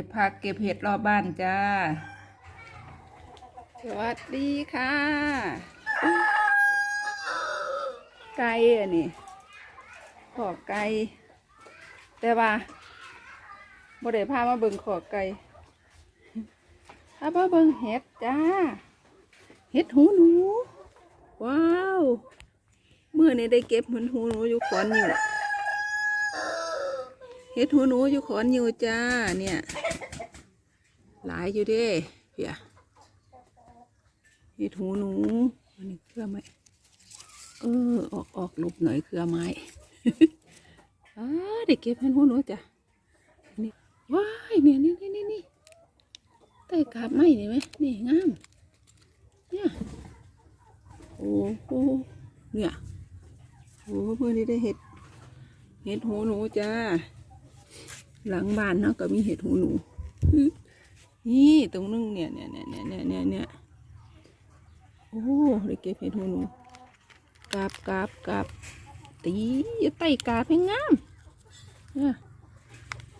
ก็บผักเก็บเห็ดรอบบ้านจ้า สวัสดีค่ะอุ๊ยไก่อันนี้ขอไก่แต่ว่าบ่ได้พามาเบิ่งขอไก่พามาเบิ่งเห็ดจ้า เห็ดหูหนู ว้าวเมื่อนี้ได้เก็บเหมือนหูหนูอยู่ขอนอยู่เห็ดหูหนูอยู่ขอนอยู่จ้าเนี่ย หลายอยู่เด้เพียเห็ดหูหนูอันนี้เครือไม้เออออกออกหลบหน่อยเครือไม้อ้าได้เก็บเห็ดหูหนูจ้ะนี่ว้ายเนี่ยนี่นี่นี่นี่ใต้กาบไม้นี่ไหมนี่งามเนี่ยโอ้โหเนี่ยโอ้เมื่อนี้ได้เห็ดเห็ดหูหนูจ้าหลังบ้านเนาะก็มีเห็ดหูหนู นี่ตรงนึงเนี่ยเนี่ยเนี่ยเนี่ยเนี่ยเนี่ยเนี่ยโอ้ได้เก็บเห็ดหูหนูกาบกาบกาบตีอยู่ใต้กาบให้งามเนี่ย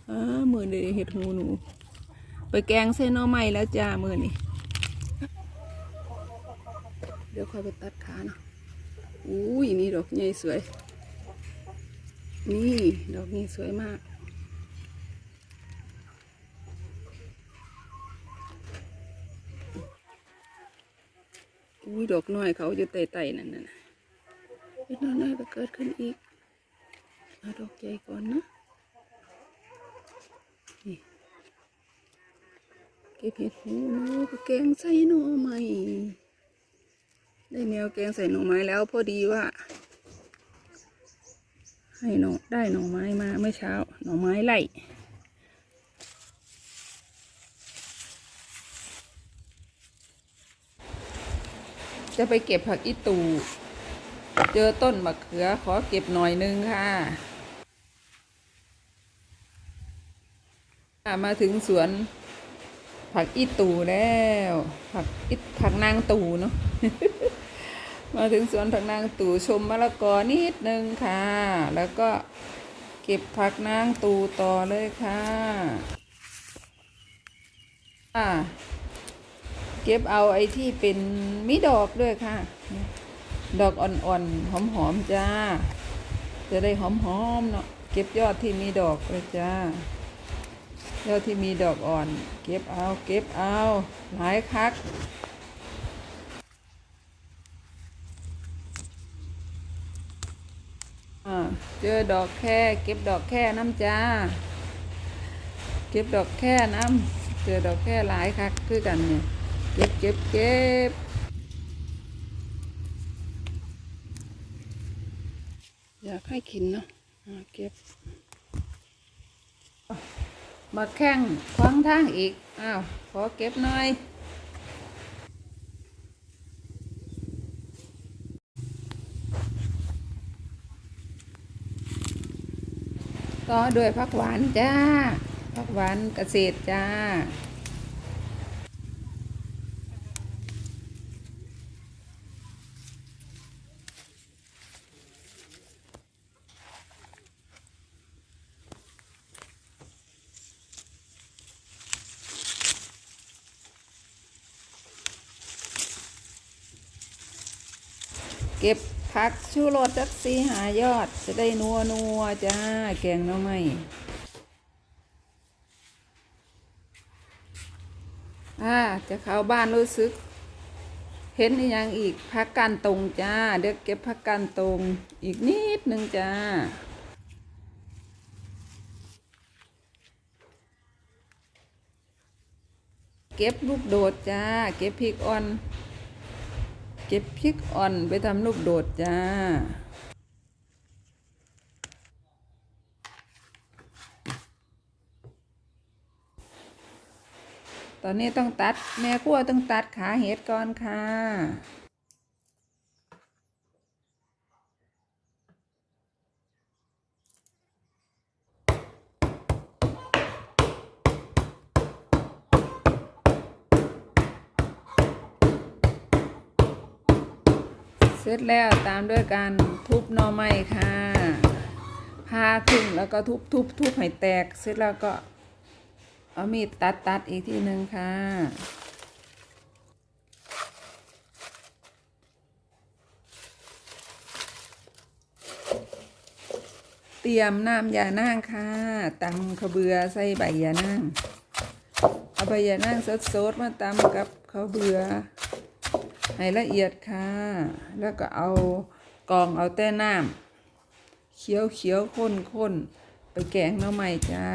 อ่ามือเดเห็ดหูหนู ไปแกงเส้นนอไม้แล้วจ้ามือนี่เดี๋ยวค่อยไปตัดขาเนาะอุ้ยนี่ดอกใหญ่สวย นี่ ดอกนี้สวยมาก อุ้ยดอกน้อยเขาอยู่ใต้ๆนั่นน่ะอีกน้อยๆก็เกิดขึ้นอีกเอาดอกใหญ่ก่อนนะนี่เก็บเห็ดหูหนูก็แกงใส่หน่อไม้ได้แนวแกงใส่หน่อไม้แล้วพอดีว่า ให้หน่อได้หน่อไม้มาเมื่อเช้า หน่อไม้ไล่ จะไปเก็บผักอีตู เจอต้นมะเขือขอเก็บหน่อยนึงค่ะ มาถึงสวนผักอีตูแล้ว ผักอิผักนางตูเนาะมาถึงสวนผักนางตูชมมะละกอนิดนึงค่ะ แล้วก็เก็บผักนางตูต่อเลยค่ะอ่า เก็บเอาไอ้ที่เป็นมีดอกด้วยค่ะ ดอกอ่อนๆ หอมๆจ้า จะได้หอมๆเนาะเก็บยอดที่มีดอกเลยจ้ายอดที่มีดอกอ่อน เก็บเอาเก็บเอาหลายคักเจอดอกแค่เก็บดอกแค่น้ำจ้า เก็บดอกแค่น้ำเจอดอกแค่หลายคักคือกันเนี่ย ก็บเก็บเก็บอยากให้กินเนาะเก็บ มาแข้งคว้างทางอีก อ้าว ขอเก็บหน่อยก็ด้วยผักหวานจ้าผักหวานเกษตรจ้า เก็บผักชูรสจักสีหายอด จะได้นัวนัวๆจ้า แกงน้อไม่อ่าจะเข้าบ้านรู้สึก เห็นอย่างอีกพักกันตรงจ้า เดี๋ยวเก็บพักกันตรงอีกนิดนึงจ้าเก็บลูกโดดจ้า เก็บพริกอ่อน เก็บพริกอ่อนไปทำลูกโดดจ้า ตอนนี้ต้องตัดแม่ขั้วต้องตัดขาเห็ดก่อนค่ะ ร็จแล้วตามด้วยการทุบหน่อไม้ค่ะพาขึ้นแล้วก็ทุบทุบทุบให้แตกเสร็จแล้วก็เอามีดตัดตัดอีกทีหนึ่งค่ะเตรียมน้ำยานางค่ะตำขาเบือใส่ใบยานางเอาใบยานางสดๆมาตำกับข้าเบือ ให้ละเอียดค่ะ แล้วก็เอากองเอาแต่น้ำเคี้ยวเคี้ยวข้นข้นไปแกงหน้อใหม่จ้า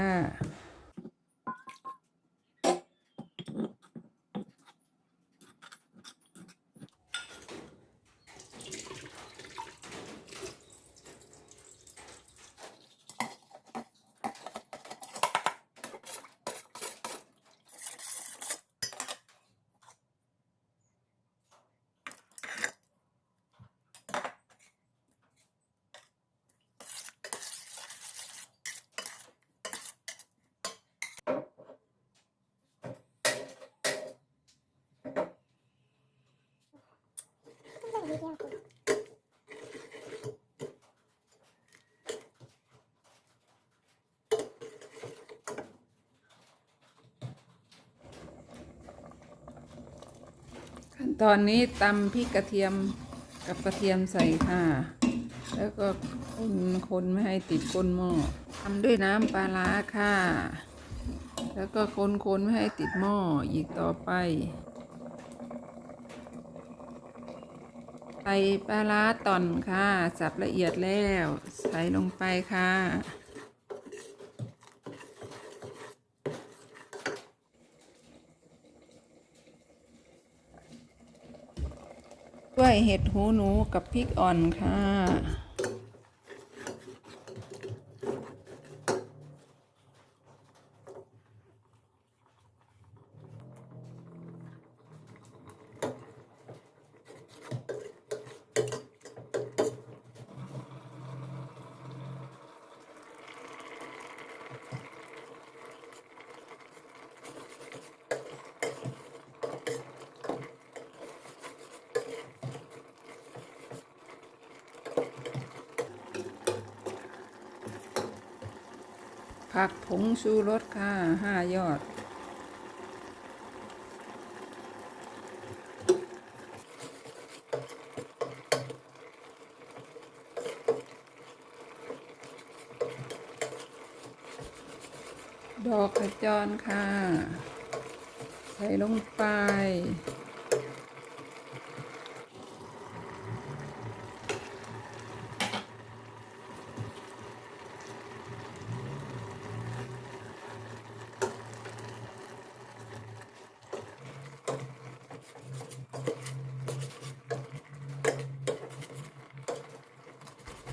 ขั้น ตอนนี้ตำพริกกระเทียมกับกระเทียมใส่ค่ะ แล้วก็คนคนไม่ให้ติดก้นหม้อทำด้วยน้ำปลาร้าค่ะ แล้วก็คนคนไม่ให้ติดหม้ออีกต่อไปใส่ปลาร้าตอนค่ะ สับละเอียดแล้ว ใส่ลงไปค่ะ ด้วย เห็ดหูหนูกับพริกอ่อนค่ะ ผักผงชูรสค่ะห้ายอด ดอกขจรค่ะ ใส่ลงไป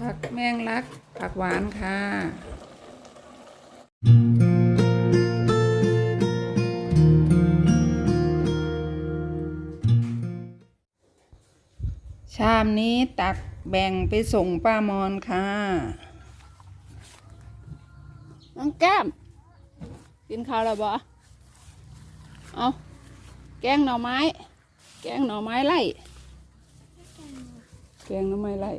ผักแมงลัก ผักหวานค่ะชามนี้ตักแบ่งไปส่งป้ามอนค่ะ น้องแก้ม กินข้าวแล้วบ่เอาแกงหน่อไม้ แกงหน่อไม้ไล่ แกงหน่อไม้ไล่